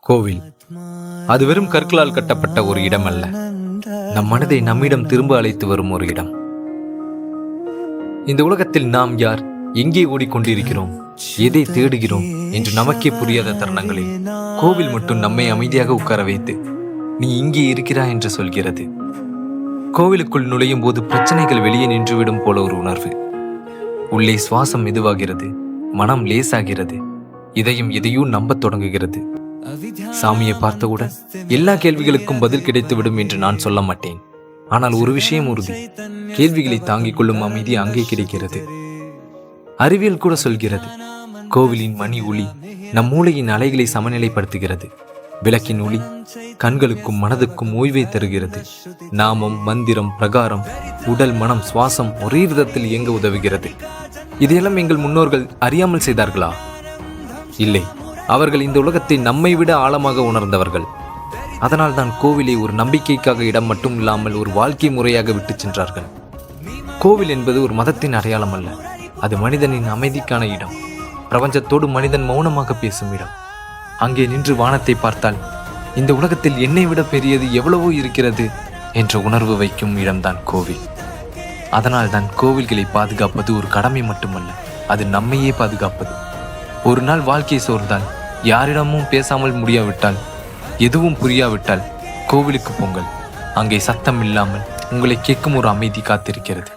கோவில். அது வெறும் கற்களால் கட்டப்பட்ட ஒரு இடம் அல்ல நம் மனதை நம்மிடம் திரும்ப அழைத்து வரும் ஒரு இடம். இந்த உலகத்தில் நாம் யார்? எங்கே ஓடிக்கொண்டிருக்கிறோம்? எதை தேடுகிறோம்? என்று நமக்கே புரியாத தருணங்களில் கோவில் மட்டும் நம்மை அமைதியாக உட்கார வைத்து நீ இங்கே இருக்கிறாய் என்று சொல்கிறது. கோவிலுக்குள் நுழையும் போது பிரச்சனைகள் வெளியே நின்றுவிடும் போல ஒரு உணர்வு. உள்ளே சுவாசம் மெதுவாகிறது மனம் லேசாகிறது. இதயம் எதையோ நம்பத் தொடங்குகிறது. சாமியை பார்த்தவுடன் எல்லா கேள்விகளுக்கும் பதில் கிடைத்துவிடும் என்று நான் சொல்ல மாட்டேன். ஆனால் ஒரு விஷயம் உறுதி. கேள்விகளை தாங்கிக் கொள்ளும் அமைதி அங்கே கிடைக்கிறது. அறிவியல் கூட சொல்கிறது கோவிலின் மணி ஒளி நம் மூளையின் அலைகளை சமநிலைப்படுத்துகிறது. விளக்கின் ஒளி கண்களுக்கும் மனதுக்கும் ஓய்வை தருகிறது. நாமம் மந்திரம் பிரகாரம் உடல் மனம் சுவாசம் ஒரே விதத்தில் இயங்க உதவுகிறது. இதையெல்லாம் எங்கள் முன்னோர்கள் அறியாமல் செய்தார்களா? இல்லை. அவர்கள் இந்த உலகத்தை நம்மை விட ஆழமாக உணர்ந்தவர்கள். அதனால் தான் கோவிலை ஒரு நம்பிக்கைக்காக இடம் மட்டும் இல்லாமல் ஒரு வாழ்க்கை முறையாக விட்டுச் சென்றார்கள். கோவில் என்பது ஒரு மதத்தின் அடையாளம் அல்ல அது மனிதனின் அமைதிக்கான இடம். பிரபஞ்சத்தோடு மனிதன் மௌனமாக பேசும் இடம். அங்கே நின்று வானத்தை பார்த்தால் இந்த உலகத்தில் என்னை விட பெரியது எவ்வளவோ இருக்கிறது என்ற உணர்வு வைக்கும் இடம்தான் கோவில். அதனால் தான் கோவில்களை பாதுகாப்பது ஒரு கடமை மட்டுமல்ல அது நம்மையே பாதுகாப்பது. ஒரு நாள் வாழ்க்கை சோர்ந்தால் யாரிடமும் பேசாமல் முடியாவிட்டால் எதுவும் புரியாவிட்டால் கோவிலுக்கு போங்கள். அங்கே சத்தம் இல்லாமல் உங்களை கேட்கும் ஒரு அமைதி காத்திருக்கிறது.